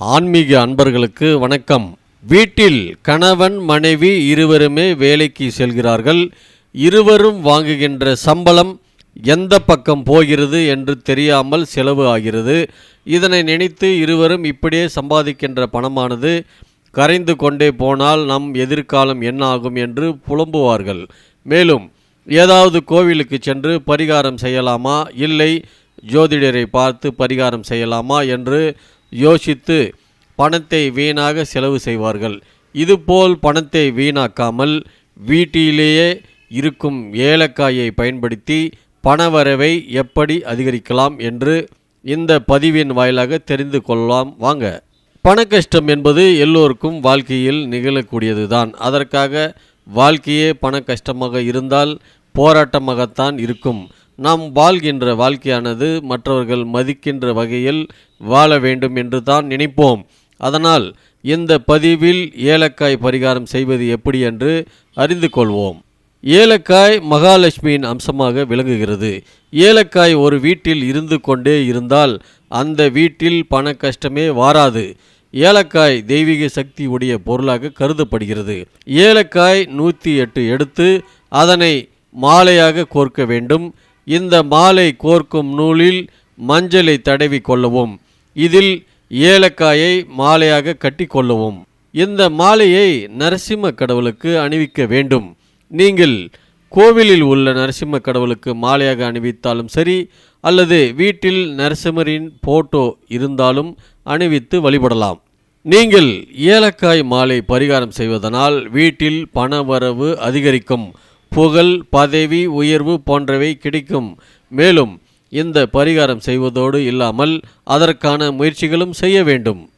ஆன்மீக அன்பர்களுக்கு வணக்கம். வீட்டில் கணவன் மனைவி இருவருமே வேலைக்கு செல்கிறார்கள். இருவரும் வாங்குகின்ற சம்பளம் எந்த பக்கம் போகிறது என்று தெரியாமல் செலவு ஆகிறது. இதனை நினைத்து இருவரும் இப்படியே சம்பாதிக்கின்ற பணமானது கரைந்து கொண்டே போனால் நம் எதிர்காலம் என்ன ஆகும் என்று புலம்புவார்கள். மேலும் ஏதாவது கோவிலுக்கு சென்று பரிகாரம் செய்யலாமா? இல்லை ஜோதிடரை பார்த்து பரிகாரம் செய்யலாமா? என்று யோசித்து பணத்தை வீணாக செலவு செய்வார்கள். இதுபோல் பணத்தை வீணாக்காமல் வீட்டிலேயே இருக்கும் ஏலக்காயை பயன்படுத்தி பணவரவை எப்படி அதிகரிக்கலாம் என்று இந்த பதிவின் வாயிலாக தெரிந்து கொள்ளலாம். வாங்க. பண கஷ்டம் என்பது எல்லோருக்கும் வாழ்க்கையில் நிகழக்கூடியது தான் அதற்காக வாழ்க்கையே பண கஷ்டமாக இருந்தால் போராட்டமாகத்தான் இருக்கும். நாம் வாழ்கின்ற வாழ்க்கையானது மற்றவர்கள் மதிக்கின்ற வகையில் வாழ வேண்டும் என்று தான் நினைப்போம். அதனால் இந்த பதிவில் ஏலக்காய் பரிகாரம் செய்வது எப்படி என்று அறிந்து கொள்வோம். ஏலக்காய் மகாலட்சுமியின் அம்சமாக விளங்குகிறது. ஏலக்காய் ஒரு வீட்டில் இருந்து கொண்டே இருந்தால் அந்த வீட்டில் பண கஷ்டமே வாராது. ஏலக்காய் தெய்வீக சக்தி உடைய பொருளாக கருதப்படுகிறது. ஏலக்காய் நூற்றி எட்டு எடுத்து அதனை மாலையாக கோர்க்க வேண்டும். இந்த மாலை கோர்க்கும் நூலில் மஞ்சளை தடவி கொள்ளவும். இதில் ஏலக்காயை மாலையாக கட்டி கொள்ளவும். இந்த மாலையை நரசிம்ம கடவுளுக்கு அணிவிக்க வேண்டும். நீங்கள் கோவிலில் உள்ள நரசிம்ம கடவுளுக்கு மாலையாக அணிவித்தாலும் சரி அல்லது வீட்டில் நரசிம்மரின் போட்டோ இருந்தாலும் அணிவித்து வழிபடலாம். நீங்கள் ஏலக்காய் மாலை பரிகாரம் செய்வதனால் வீட்டில் பணவரவு அதிகரிக்கும். புகழ் பதவி உயர்வு போன்றவை கிடைக்கும். மேலும் இந்த பரிகாரம் செய்வதோடு இல்லாமல் அதற்கான முயற்சிகளும் செய்ய வேண்டும்.